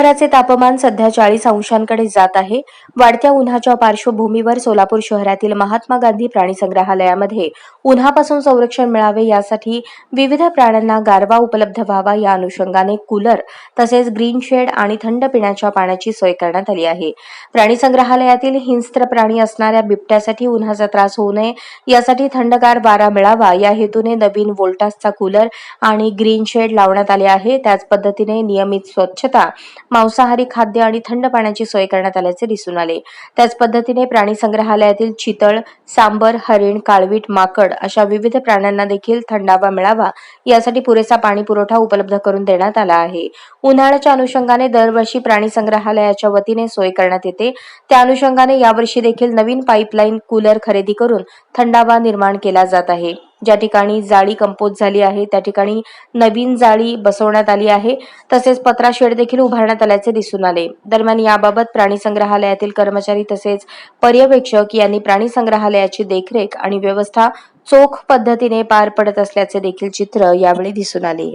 शहराचे तापमान सध्या चाळीस अंशांकडे जात आहे. वाढत्या उन्हाच्या पार्श्वभूमीवर सोलापूर शहरातील महात्मा गांधी प्राणी संग्रहालयामध्ये उन्हापासून संरक्षण मिळावे यासाठी विविध प्राण्यांना गारवा उपलब्ध व्हावा या अनुषंगाने कूलर तसेच ग्रीन शेड आणि थंड पिण्याच्या पाण्याची सोय करण्यात आली आहे. प्राणी संग्रहालयातील हिंस्त्र प्राणी असणाऱ्या बिबट्यासाठी उन्हाचा त्रास होऊ नये यासाठी थंडगार वारा मिळावा या हेतूने नवीन वोल्टासचा कूलर आणि ग्रीन शेड लावण्यात आले आहे. त्याच पद्धतीने नियमित स्वच्छता मांसाहारी खाद्य आणि थंड पाण्याची सोय करण्यात आल्याचे दिसून आले. त्याच पद्धतीने प्राणी संग्रहालयातील चितळ सांबर हरिण काळवीट माकड अशा विविध प्राण्यांना देखील थंडावा मिळावा यासाठी पुरेसा पाणी पुरवठा उपलब्ध करून देण्यात आला आहे. उन्हाळ्याच्या अनुषंगाने दरवर्षी प्राणी संग्रहालयाच्या वतीने सोय करण्यात येते. त्या अनुषंगाने यावर्षी देखील नवीन पाईपलाईन कूलर खरेदी करून थंडावा निर्माण केला जात आहे. ज्या ठिकाणी जाळी कंपोज झाली आहे त्या ठिकाणी नवीन जाळी बसवण्यात आली आहे. तसेच पत्रा शेड देखील उभारण्यात आल्याचे दिसून आले. दरम्यान याबाबत प्राणी संग्रहालयातील कर्मचारी तसेच पर्यवेक्षक यांनी प्राणी संग्रहालयाची देखरेख आणि व्यवस्था चोख पद्धतीने पार पडत असल्याचे देखील चित्र यावेळी दिसून आले.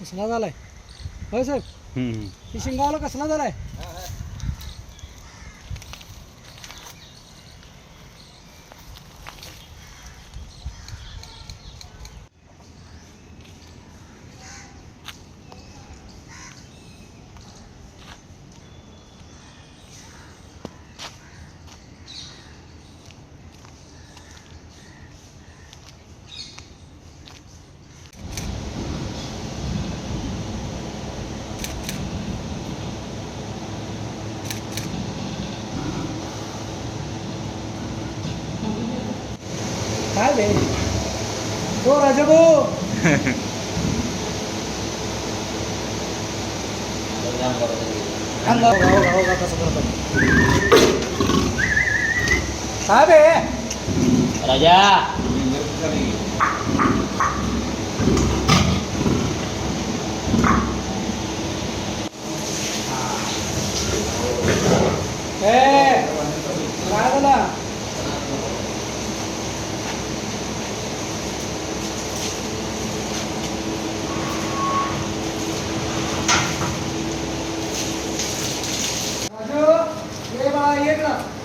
कसला झालाय? होय साहेब हम्म. ही शिंगावला कसला झालाय? Kali. Oh, Raja Bu. Sabe. Raja. Ini ये था